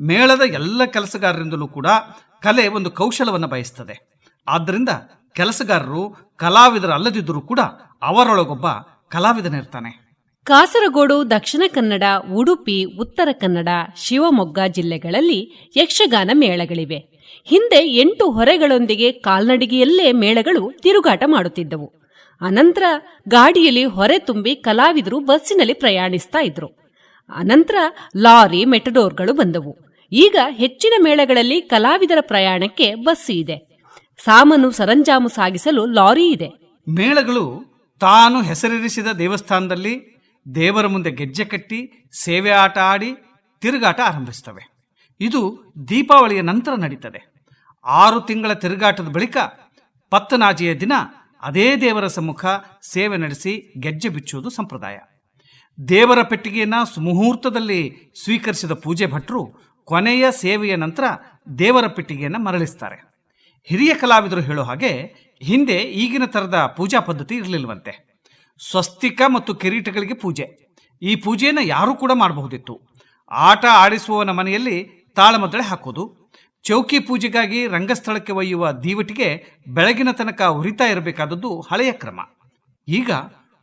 ಮೇಳದ ಎಲ್ಲ ಕೆಲಸಗಾರರಿಂದಲೂ ಕೂಡ ಕಲೆ ಒಂದು ಕೌಶಲವನ್ನು ಬಯಸ್ತದೆ. ಆದ್ದರಿಂದ ಕೆಲಸಗಾರರು ಕಲಾವಿದರಲ್ಲದಿದ್ದರೂ ಕೂಡ ಅವರೊಳಗೊಬ್ಬ ಕಲಾವಿದನಿರ್ತಾನೆ. ಕಾಸರಗೋಡು, ದಕ್ಷಿಣ ಕನ್ನಡ, ಉಡುಪಿ, ಉತ್ತರ ಕನ್ನಡ, ಶಿವಮೊಗ್ಗ ಜಿಲ್ಲೆಗಳಲ್ಲಿ ಯಕ್ಷಗಾನ ಮೇಳಗಳಿವೆ. ಹಿಂದೆ ಎಂಟು ಹೊರೆಗಳೊಂದಿಗೆ ಕಾಲ್ನಡಿಗೆಯಲ್ಲೇ ಮೇಳಗಳು ತಿರುಗಾಟ ಮಾಡುತ್ತಿದ್ದವು. ಅನಂತರ ಗಾಡಿಯಲ್ಲಿ ಹೊರೆ ತುಂಬಿ ಕಲಾವಿದರು ಬಸ್ಸಿನಲ್ಲಿ ಪ್ರಯಾಣಿಸ್ತಾ ಇದ್ರು. ಅನಂತರ ಲಾರಿ ಮೆಟಡೋರ್ಗಳು ಬಂದವು. ಈಗ ಹೆಚ್ಚಿನ ಮೇಳಗಳಲ್ಲಿ ಕಲಾವಿದರ ಪ್ರಯಾಣಕ್ಕೆ ಬಸ್ ಇದೆ. ಸಾಮಾನು ಸರಂಜಾಮು ಸಾಗಿಸಲು ಲಾರಿ ಇದೆ. ಮೇಳಗಳು ತಾನು ಹೆಸರಿರಿಸಿದ ದೇವಸ್ಥಾನದಲ್ಲಿ ದೇವರ ಮುಂದೆ ಗೆಜ್ಜೆ ಕಟ್ಟಿ, ಸೇವೆ ಆಟ ಆಡಿ, ತಿರುಗಾಟ ಆರಂಭಿಸ್ತವೆ ಇದು ದೀಪಾವಳಿಯ ನಂತರ ನಡೀತದೆ. ಆರು ತಿಂಗಳ ತಿರುಗಾಟದ ಬಳಿಕ ಪತ್ತನಾಜಿಯ ದಿನ ಅದೇ ದೇವರ ಸಮ್ಮುಖ ಸೇವೆ ನಡೆಸಿ ಗೆಜ್ಜೆ ಬಿಚ್ಚುವುದು ಸಂಪ್ರದಾಯ. ದೇವರ ಪೆಟ್ಟಿಗೆಯನ್ನು ಸುಮುಹೂರ್ತದಲ್ಲಿ ಸ್ವೀಕರಿಸಿದ ಪೂಜೆ ಭಟ್ರು ಕೊನೆಯ ಸೇವೆಯ ನಂತರ ದೇವರ ಪೆಟ್ಟಿಗೆಯನ್ನು ಮರಳಿಸ್ತಾರೆ. ಹಿರಿಯ ಕಲಾವಿದರು ಹೇಳೋ ಹಾಗೆ ಹಿಂದೆ ಈಗಿನ ಥರದ ಪೂಜಾ ಪದ್ಧತಿ ಇರಲಿಲ್ವಂತೆ. ಸ್ವಸ್ತಿಕ ಮತ್ತು ಕಿರೀಟಗಳಿಗೆ ಪೂಜೆ. ಈ ಪೂಜೆಯನ್ನು ಯಾರೂ ಕೂಡ ಮಾಡಬಹುದಿತ್ತು. ಆಟ ಆಡಿಸುವವನ ಮನೆಯಲ್ಲಿ ತಾಳಮದ್ದಳೆ ಹಾಕೋದು ಚೌಕಿ ಪೂಜೆಗಾಗಿ ರಂಗಸ್ಥಳಕ್ಕೆ ಒಯ್ಯುವ ದೀವಟಿಗೆ ಬೆಳಗಿನ ತನಕ ಉರಿತಾ ಇರಬೇಕಾದದ್ದು ಹಳೆಯ ಕ್ರಮ. ಈಗ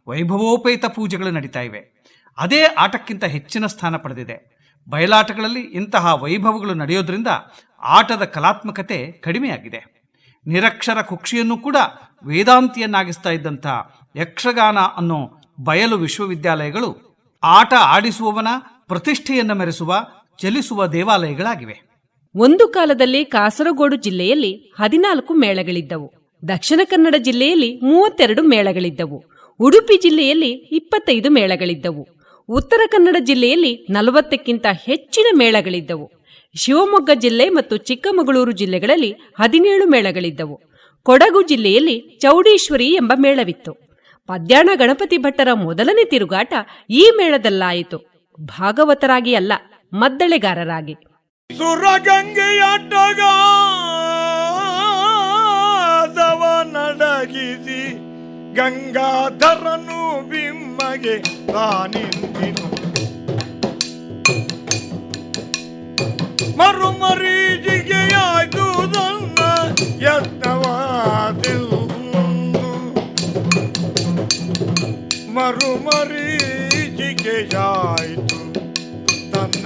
ವೈಭವೋಪೇತ ಪೂಜೆಗಳು ನಡೀತಾ ಇವೆ. ಅದೇ ಆಟಕ್ಕಿಂತ ಹೆಚ್ಚಿನ ಸ್ಥಾನ ಪಡೆದಿದೆ. ಬಯಲಾಟಗಳಲ್ಲಿ ಇಂತಹ ವೈಭವಗಳು ನಡೆಯೋದ್ರಿಂದ ಆಟದ ಕಲಾತ್ಮಕತೆ ಕಡಿಮೆಯಾಗಿದೆ. ನಿರಕ್ಷರ ಕುಕ್ಷಿಯನ್ನು ಕೂಡ ವೇದಾಂತಿಯನ್ನಾಗಿಸ್ತಾ ಇದ್ದಂಥ ಯಕ್ಷಗಾನ ಅನ್ನೋ ಬಯಲು ವಿಶ್ವವಿದ್ಯಾಲಯಗಳು ಆಟ ಆಡಿಸುವವನ ಪ್ರತಿಷ್ಠೆಯನ್ನು ಮೆರೆಸುವ, ಚಲಿಸುವ ದೇವಾಲಯಗಳಾಗಿವೆ. ಒಂದು ಕಾಲದಲ್ಲಿ ಕಾಸರಗೋಡು ಜಿಲ್ಲೆಯಲ್ಲಿ ಹದಿನಾಲ್ಕು ಮೇಳಗಳಿದ್ದವು. ದಕ್ಷಿಣ ಕನ್ನಡ ಜಿಲ್ಲೆಯಲ್ಲಿ ಮೂವತ್ತೆರಡು ಮೇಳಗಳಿದ್ದವು. ಉಡುಪಿ ಜಿಲ್ಲೆಯಲ್ಲಿ ಇಪ್ಪತ್ತೈದು ಮೇಳಗಳಿದ್ದವು. ಉತ್ತರ ಕನ್ನಡ ಜಿಲ್ಲೆಯಲ್ಲಿ ನಲವತ್ತಕ್ಕಿಂತ ಹೆಚ್ಚಿನ ಮೇಳಗಳಿದ್ದವು. ಶಿವಮೊಗ್ಗ ಜಿಲ್ಲೆ ಮತ್ತು ಚಿಕ್ಕಮಗಳೂರು ಜಿಲ್ಲೆಗಳಲ್ಲಿ ಹದಿನೇಳು ಮೇಳಗಳಿದ್ದವು. ಕೊಡಗು ಜಿಲ್ಲೆಯಲ್ಲಿ ಚೌಡೇಶ್ವರಿ ಎಂಬ ಮೇಳವಿತ್ತು. ಪದ್ಯಾಣ ಗಣಪತಿ ಭಟ್ಟರ ಮೊದಲನೇ ತಿರುಗಾಟ ಈ ಮೇಳದಲ್ಲಾಯಿತು. ಭಾಗವತರಾಗಿ ಅಲ್ಲ, ಮದ್ದಳೆಗಾರರಾಗಿ. ಸುರಗಂಗೆಯಾಟಗಾದವ ನಡಗಿಸಿ ಗಂಗಾಧರನು ಬಿಮ್ಮಗೆ ತಾನಿಂದಿನು ಮರುಮರೀಜಿಗೆಯಾಗುವುದನ್ನ ಯತ್ನವಾದೆವು ಮರುಮರೀಚಿಕೆಯಾಯಿತು ತನ್ನ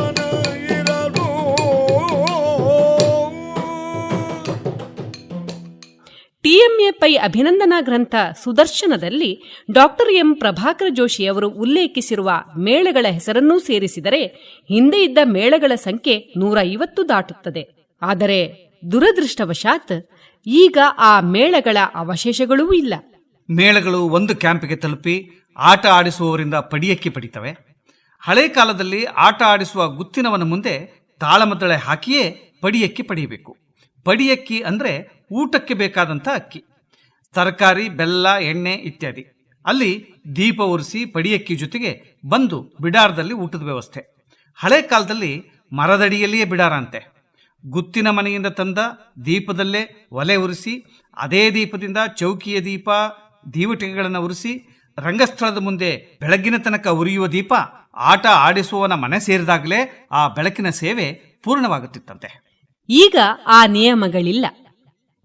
ಪೈ ಅಭಿನಂದನಾ ಗ್ರಂಥ ಸುದರ್ಶನದಲ್ಲಿ ಡಾಕ್ಟರ್ ಎಂ ಪ್ರಭಾಕರ ಜೋಶಿಯವರು ಉಲ್ಲೇಖಿಸಿರುವ ಮೇಳಗಳ ಹೆಸರನ್ನೂ ಸೇರಿಸಿದರೆ ಹಿಂದೆ ಇದ್ದ ಮೇಳಗಳ ಸಂಖ್ಯೆ ನೂರ ಐವತ್ತು ದಾಟುತ್ತದೆ. ಆದರೆ ದುರದೃಷ್ಟವಶಾತ್ ಈಗ ಆ ಮೇಳಗಳ ಅವಶೇಷಗಳೂ ಇಲ್ಲ. ಮೇಳಗಳು ಒಂದು ಕ್ಯಾಂಪ್ಗೆ ತಲುಪಿ ಆಟ ಆಡಿಸುವವರಿಂದ ಪಡಿಯಕ್ಕೆ ಪಡಿತವೆ. ಹಳೆ ಕಾಲದಲ್ಲಿ ಆಟ ಆಡಿಸುವ ಗುತ್ತಿನವನ ಮುಂದೆ ತಾಳಮದ್ದಳೆ ಹಾಕಿಯೇ ಪಡಿಯಕ್ಕೆ ಪಡೆಯಬೇಕು. ಪಡಿಯಕ್ಕಿ ಅಂದರೆ ಊಟಕ್ಕೆ ಬೇಕಾದಂಥ ಅಕ್ಕಿ. ತರಕಾರಿ, ಬೆಲ್ಲ, ಎಣ್ಣೆ ಇತ್ಯಾದಿ. ಅಲ್ಲಿ ದೀಪ ಉರಿಸಿ ಪಡಿಯಕ್ಕಿ ಜೊತೆಗೆ ಬಂದು ಬಿಡಾರದಲ್ಲಿ ಊಟದ ವ್ಯವಸ್ಥೆ. ಹಳೆ ಕಾಲದಲ್ಲಿ ಮರದಡಿಯಲ್ಲಿಯೇ ಬಿಡಾರ ಅಂತೆ ಗುತ್ತಿನ ಮನೆಯಿಂದ ತಂದ ದೀಪದಲ್ಲೇ ಒಲೆ ಉರಿಸಿ ಅದೇ ದೀಪದಿಂದ ಚೌಕಿಯ ದೀಪ ದೀವಟಿಗೆಗಳನ್ನು ಉರಿಸಿ ರಂಗಸ್ಥಳದ ಮುಂದೆ ಬೆಳಗಿನ ತನಕ ಉರಿಯುವ ದೀಪ, ಆಟ ಆಡಿಸುವವನ ಮನೆ ಸೇರಿದಾಗಲೇ ಆ ಬೆಳಕಿನ ಸೇವೆ ಪೂರ್ಣವಾಗುತ್ತಿತ್ತಂತೆ. ಈಗ ಆ ನಿಯಮಗಳಿಲ್ಲ.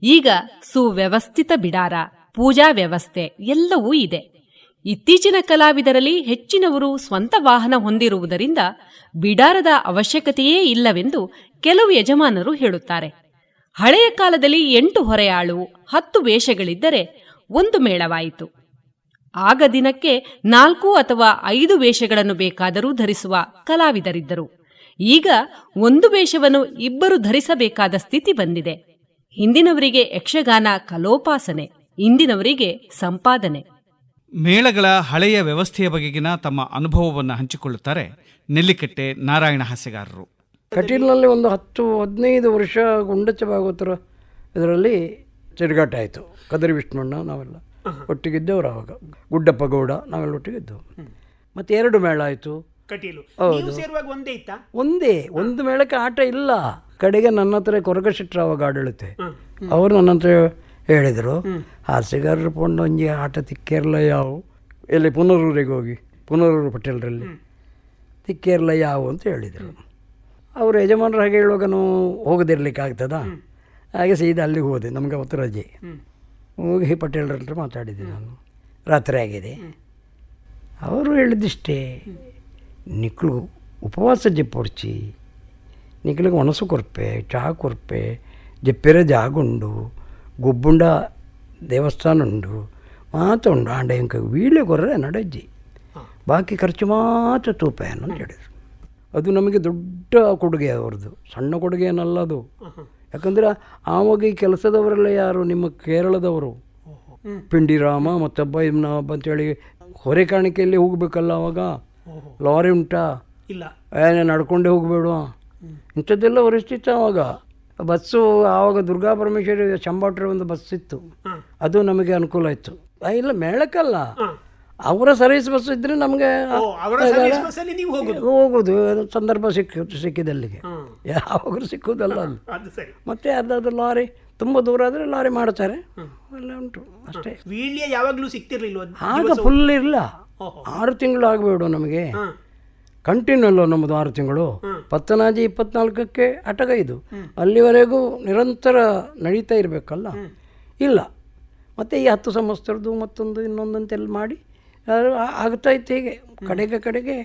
ಈಗ ಸುವ್ಯವಸ್ಥಿತ ಬಿಡಾರ, ಪೂಜಾ ವ್ಯವಸ್ಥೆ ಎಲ್ಲವೂ ಇದೆ. ಇತ್ತೀಚಿನ ಕಲಾವಿದರಲ್ಲಿ ಹೆಚ್ಚಿನವರು ಸ್ವಂತ ವಾಹನ ಹೊಂದಿರುವುದರಿಂದ ಬಿಡಾರದ ಅವಶ್ಯಕತೆಯೇ ಇಲ್ಲವೆಂದು ಕೆಲವು ಯಜಮಾನರು ಹೇಳುತ್ತಾರೆ. ಹಳೆಯ ಕಾಲದಲ್ಲಿ ಎಂಟು ಹೊರೆಯಾಳು, ಹತ್ತು ವೇಷಗಳಿದ್ದರೆ ಒಂದು ಮೇಳವಾಯಿತು. ಆಗ ದಿನಕ್ಕೆ ನಾಲ್ಕು ಅಥವಾ ಐದು ವೇಷಗಳನ್ನು ಬೇಕಾದರೂ ಧರಿಸುವ ಕಲಾವಿದರಿದ್ದರು. ಈಗ ಒಂದು ವೇಷವನ್ನು ಇಬ್ಬರು ಧರಿಸಬೇಕಾದ ಸ್ಥಿತಿ ಬಂದಿದೆ. ಹಿಂದಿನವರಿಗೆ ಯಕ್ಷಗಾನ ಕಲೋಪಾಸನೆ ಇಂದಿನವರಿಗೆ ಸಂಪಾದನೆ. ಮೇಳಗಳ ಹಳೆಯ ವ್ಯವಸ್ಥೆಯ ಬಗೆಗಿನ ತಮ್ಮ ಅನುಭವವನ್ನು ಹಂಚಿಕೊಳ್ಳುತ್ತಾರೆ ನೆಲ್ಲಿಕಟ್ಟೆ ನಾರಾಯಣ ಹಾಸ್ಯಗಾರರು. ಕಟೀಲ್ನಲ್ಲಿ ಒಂದು ಹತ್ತು ಹದಿನೈದು ವರ್ಷ ಗುಂಡಚ್ಚ ಭಾಗವತರ ಇದರಲ್ಲಿ ತಿರುಗಾಟ ಆಯಿತು. ಕದರಿ ವಿಷ್ಣುಣ್ಣ ನಾವೆಲ್ಲ ಒಟ್ಟಿಗಿದ್ದವರು ಆವಾಗ ಗುಡ್ಡಪ್ಪ ಗೌಡ ನಾವೆಲ್ಲ ಒಟ್ಟಿಗಿದ್ದೆವು. ಮತ್ತೆ ಎರಡು ಮೇಳ ಆಯಿತು. ಕಟೀಲು ಹೌದು. ನೀವು ಸೇರುವಾಗ ಒಂದೇ ಇತ್ತಾ? ಒಂದೇ ಒಂದು ಮೇಳಕ್ಕೆ ಆಟ ಇಲ್ಲ. ಕಡೆಗೆ ನನ್ನ ಹತ್ರ ಕೊರಗ ಶೆಟ್ರು ಅವಾಗ ಆಡಳಿತೆ. ಅವರು ನನ್ನ ಹತ್ರ ಹೇಳಿದರು. ಹಾಸ್ಯಗಾರರು ಪೊಂಡು ಒಂಜಿ ಆಟ ತಿಕ್ಕೇರಲ್ಲ ಯಾವು ಎಲ್ಲಿ ಪುನರೂರಿಗೆ ಹೋಗಿ ಪುನರೂರು ಪಟೇಲ್ರಲ್ಲಿ. ತಿಕ್ಕೇರಲ ಯಾವು ಅಂತ ಹೇಳಿದರು. ಅವರು ಯಜಮಾನರು ಹಾಗೆ ಹೇಳುವಾಗ ನಾವು ಹೋಗದಿರ್ಲಿಕ್ಕೆ ಆಗ್ತದಾ? ಹಾಗೆ ಸೀದಾ ಅಲ್ಲಿಗೆ ಹೋದೆ ನಮಗೆ ಅವತ್ತು ರಜೆ. ಹೋಗಿ ಪಟೇಲರಲ್ಲಿ ಮಾತಾಡಿದೆ ನಾನು. ರಾತ್ರಿ ಆಗಿದೆ. ಅವರು ಹೇಳಿದಿಷ್ಟೇ ನಿಕ್ಳು ಉಪವಾಸ ಜಪ್ಪೊಡ್ಚಿ ನಿಕ್ಳಿಗೆ ಒಣಸು ಕೊರ್ಪೆ ಚಹಾ ಕೊರ್ಪೆ ಜಪ್ಪೆರೆ ಜಾಗುಂಡು ಗೊಬ್ಬುಂಡ ದೇವಸ್ಥಾನ ಉಂಡು ಮಾತ ಉಂಡು. ಆಂಡ ಇಂಕ ವೀಳೆ ಕೊರ್ರೆ ನಡಜ್ಜಿ ಬಾಕಿ ಖರ್ಚು ಮಾತ್ರ ತೂಪೇನು ಅಂತ ಹೇಳಿದರು. ಅದು ನಮಗೆ ದೊಡ್ಡ ಕೊಡುಗೆ ಅವ್ರದ್ದು. ಸಣ್ಣ ಕೊಡುಗೆ ಏನಲ್ಲ ಅದು. ಯಾಕಂದ್ರೆ ಆವಾಗ ಈ ಕೆಲಸದವರೆಲ್ಲ ಯಾರು? ನಿಮ್ಮ ಕೇರಳದವರು. ಪಿಂಡಿರಾಮ ಮತ್ತೊಬ್ಬ ಇಮ್ನ ಹಬ್ಬ ಅಂತೇಳಿ ಹೊರೆ ಕಾಣಿಕೆಯಲ್ಲಿ ಹೋಗಬೇಕಲ್ಲ ಅವಾಗ ಲಾರಿ ಉಂಟಾ? ಇಲ್ಲ. ಏನೇ ನಡ್ಕೊಂಡೇ ಹೋಗಬೇಡ. ಇಂಥದ್ದೆಲ್ಲ ಪರಿಸ್ಥಿತಿ ಆವಾಗ. ಬಸ್ಸು ಆವಾಗ ದುರ್ಗಾ ಪರಮೇಶ್ವರಿ ಚಂಬಾಟ್ರ ಒಂದು ಬಸ್ ಇತ್ತು. ಅದು ನಮಗೆ ಅನುಕೂಲ ಇತ್ತು ಇಲ್ಲ ಮೇಳಕ್ಕಲ್ಲ. ಅವರ ಸರ್ವಿಸ್ ಬಸ್ ಇದ್ರೆ ನಮಗೆ ಹೋಗುದು? ಸಂದರ್ಭ ಸಿಕ್ಕ ಅಲ್ಲಿಗೆ ಯಾವಾಗಲೂ ಸಿಕ್ಕುದಲ್ಲ *laughs* ಮತ್ತೆ ಅದಾದ್ರೂ ಲಾರಿ ತುಂಬ ದೂರ ಆದರೆ ಲಾರಿ ಮಾಡ್ತಾರೆ. ಎಲ್ಲ ಉಂಟು. ಅಷ್ಟೇ. ಯಾವಾಗಲೂ ಸಿಕ್ತಿರ್ಲಿಲ್ವ? ಆಗ ಫುಲ್ ಇರಲ್ಲ ಆರು ತಿಂಗಳು ಆಗಬೇಡ ನಮಗೆ. ಕಂಟಿನ್ಯೂ ಅಲ್ಲ ನಮ್ಮದು ಆರು ತಿಂಗಳು ಪತ್ತನಾಜಿ ಇಪ್ಪತ್ನಾಲ್ಕಕ್ಕೆ ಅಟಗ ಇದು. ಅಲ್ಲಿವರೆಗೂ ನಿರಂತರ ನಡೀತಾ ಇರಬೇಕಲ್ಲ? ಇಲ್ಲ. ಮತ್ತು ಈ ಹತ್ತು ಸಂವತ್ಸರದ್ದು ಮತ್ತೊಂದು ಇನ್ನೊಂದಂತೆಲ್ಲ ಮಾಡಿ? ಆಗ್ತಾ ಇತ್ತು ಹೀಗೆ? ಕಡೆಗೆ ಕಡೆಗೆ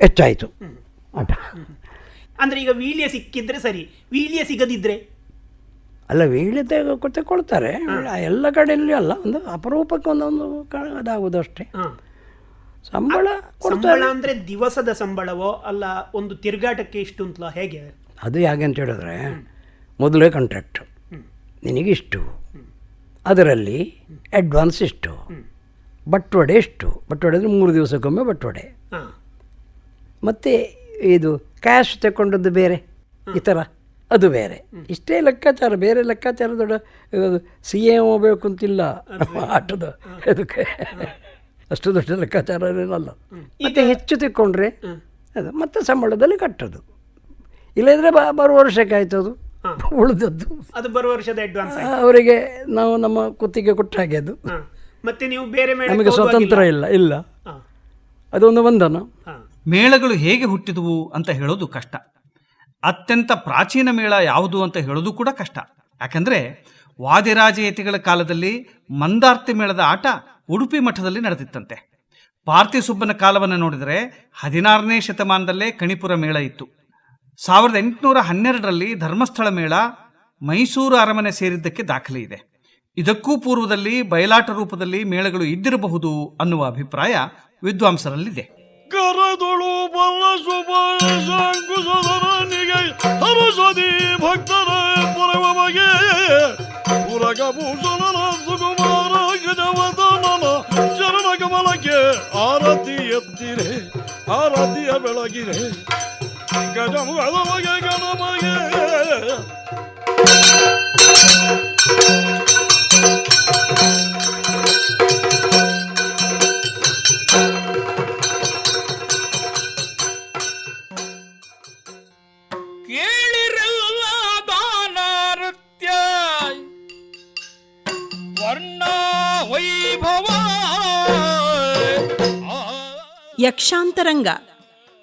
ಹೆಚ್ಚಾಯಿತು. ಆಟ. ಅಂದರೆ ಈಗ ವೀಳ್ಯ ಸಿಕ್ಕಿದ್ರೆ ಸರಿ. ವೀಳ್ಯ ಸಿಗದಿದ್ರೆ? ಅಲ್ಲ ವೀಳ್ಯ ತೆಗೆ ಕೊಡ್ತಾರೆ ಎಲ್ಲ ಕಡೆಯಲ್ಲಿ ಅಲ್ಲ ಒಂದು ಅಪರೂಪಕ್ಕೆ ಒಂದೊಂದು ಅದಾಗೋದು ಅಷ್ಟೇ. ಸಂಬಳ ಸಂಬಳ ಅಂದರೆ ದಿವಸದ ಸಂಬಳವೋ ಅಲ್ಲ ಒಂದು ತಿರುಗಾಟಕ್ಕೆ ಇಷ್ಟು ಅಂತಲೋ ಹೇಗೆ? ಅದು ಹೇಗೆ ಅಂತ ಹೇಳಿದ್ರೆ ಮೊದಲೇ ಕಾಂಟ್ರಾಕ್ಟ್ ನಿನಗಿಷ್ಟು. ಅದರಲ್ಲಿ ಅಡ್ವಾನ್ಸ್ ಇಷ್ಟು. ಬಟ್ವಡೆ ಇಷ್ಟು. ಬಟ್ವಡೆ ಅಂದರೆ ಮೂರು ದಿವಸಕ್ಕೊಮ್ಮೆ ಬಟ್ವಡೆ. ಮತ್ತು ಇದು ಕ್ಯಾಶ್ ತಗೊಂಡದ್ದು ಬೇರೆ ಈ ಥರ ಅದು ಬೇರೆ. ಇಷ್ಟೇ ಲೆಕ್ಕಾಚಾರ ಬೇರೆ ಲೆಕ್ಕಾಚಾರ ದೊಡ್ಡ ಸಿ ಎ ಹೋಗ್ಬೇಕು ಅಂತಿಲ್ಲ. ಆಟದ ಅದಕ್ಕೆ ಅಷ್ಟು ದೊಡ್ಡ ಲೆಕ್ಕಾಚಾರ ಇರಲ್ಲ ಮತ್ತು ಹೆಚ್ಚು ತಿಕ್ಕೊಂಡ್ರೆ ಅದು ಮತ್ತೆ ಸಂಬಳದಲ್ಲಿ ಕಟ್ಟೋದು. ಇಲ್ಲದ್ರೆ ಬ ಬರುವ ವರ್ಷಕ್ಕೆ ಆಯ್ತು ಅದು. ಉಳಿದದ್ದು. ಅದು ಬರುವ ವರ್ಷದ ಅಡ್ವಾನ್ಸ್ ಅವರಿಗೆ ನಾವು ನಮ್ಮ ಕುತ್ತಿಗೆ ಕೊಟ್ಟ ಹಾಗೆ ಅದು. ಮತ್ತೆ ನೀವು ಬೇರೆ ನಮಗೆ ಸ್ವತಂತ್ರ ಇಲ್ಲ ಇಲ್ಲ. ಅದೊಂದು ಬಂಧನ. ಮೇಳಗಳು ಹೇಗೆ ಹುಟ್ಟಿದವು ಅಂತ ಹೇಳೋದು ಕಷ್ಟ. ಅತ್ಯಂತ ಪ್ರಾಚೀನ ಮೇಳ ಯಾವುದು ಅಂತ ಹೇಳೋದು ಕೂಡ ಕಷ್ಟ. ಯಾಕಂದ್ರೆ ವಾದಿರಾಜಯತಿಗಳ ಕಾಲದಲ್ಲಿ ಮಂದಾರ್ತಿ ಮೇಳದ ಆಟ ಉಡುಪಿ ಮಠದಲ್ಲಿ ನಡೆದಿತ್ತಂತೆ. ಪಾರ್ಥಿಸುಬ್ಬನ ಕಾಲವನ್ನು ನೋಡಿದರೆ ಹದಿನಾರನೇ ಶತಮಾನದಲ್ಲೇ ಕಣಿಪುರ ಮೇಳ ಇತ್ತು. ಸಾವಿರದ ಎಂಟುನೂರ ಹನ್ನೆರಡರಲ್ಲಿ ಧರ್ಮಸ್ಥಳ ಮೇಳ ಮೈಸೂರು ಅರಮನೆ ಸೇರಿದ್ದಕ್ಕೆ ದಾಖಲೆ ಇದೆ. ಇದಕ್ಕೂ ಪೂರ್ವದಲ್ಲಿ ಬಯಲಾಟ ರೂಪದಲ್ಲಿ ಮೇಳಗಳು ಇದ್ದಿರಬಹುದು ಅನ್ನುವ ಅಭಿಪ್ರಾಯ ವಿದ್ವಾಂಸರಲ್ಲಿದೆ. ಭಕ್ತರ ಕಮಲಕ್ಕೆ ಆರತಿ ಎತ್ತಿರೆ ಆರತಿಯ ಬೆಳಗಿರೆ ಗಜಮುಖದ ಬಗೆ ಗಣಮಗೆ. ಕೇಳಿರಲ್ಲ ದಾನ ನೃತ್ಯ ವರ್ಣ ವೈಭವ. ಯಕ್ಷಾಂತರಂಗ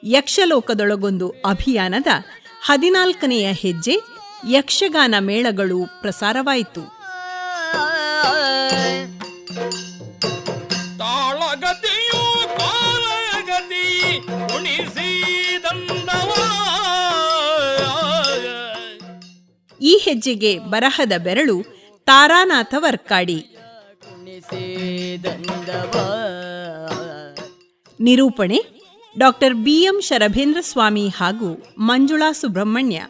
ಯಕ್ಷಲೋಕದೊಳಗೊಂದು ಅಭಿಯಾನದ ಹದಿನಾಲ್ಕನೆಯ ಹೆಜ್ಜೆ ಯಕ್ಷಗಾನ ಮೇಳಗಳು ಪ್ರಸಾರವಾಯಿತು. ಈ ಹೆಜ್ಜೆಗೆ ಬರಹದ ಬೆರಳು ತಾರಾನಾಥ ವರ್ಕಾಡಿ. ನಿರೂಪಣೆ ಡಾಕ್ಟರ್ ಬಿಎಂ ಶರಭೇಂದ್ರ ಸ್ವಾಮಿ ಹಾಗೂ ಮಂಜುಳಾ ಸುಬ್ರಹ್ಮಣ್ಯ.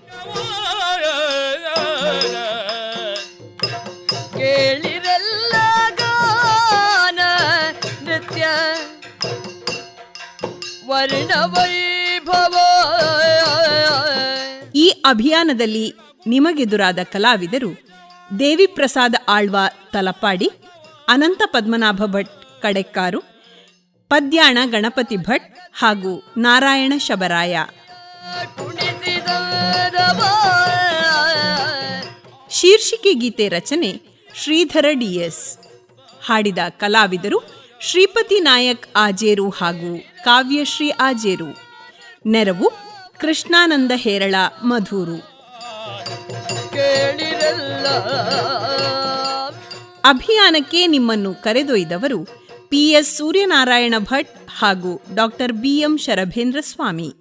ಈ ಅಭಿಯಾನದಲ್ಲಿ ನಿಮಗೆದುರಾದ ಕಲಾವಿದರು ದೇವಿ ಪ್ರಸಾದ ಆಳ್ವ ತಲಪಾಡಿ ಅನಂತ ಪದ್ಮನಾಭ ಭಟ್ ಕಡೆಕ್ಕಾರು ಪದ್ಯಾಣ ಗಣಪತಿ ಭಟ್ ಹಾಗೂ ನಾರಾಯಣ ಶಬರಾಯ. ಶೀರ್ಷಿಕೆ ಗೀತೆ ರಚನೆ ಶ್ರೀಧರ ಡಿಎಸ್ ಹಾಡಿದ ಕಲಾವಿದರು ಶ್ರೀಪತಿ ನಾಯಕ್ ಆಜೇರು ಹಾಗೂ ಕಾವ್ಯಶ್ರೀ ಆಜೇರು. ನೆರವು ಕೃಷ್ಣಾನಂದ ಹೇರಳ, ಮಧೂರು. ಅಭಿಯಾನಕ್ಕೆ ನಿಮ್ಮನ್ನು ಕರೆದೊಯ್ದವರು ಪಿಎಸ್ ಸೂರ್ಯನಾರಾಯಣ ಭಟ್ ಹಾಗೂ ಡಾಕ್ಟರ್ ಬಿಎಂ ಶರಭೇಂದ್ರ ಸ್ವಾಮಿ.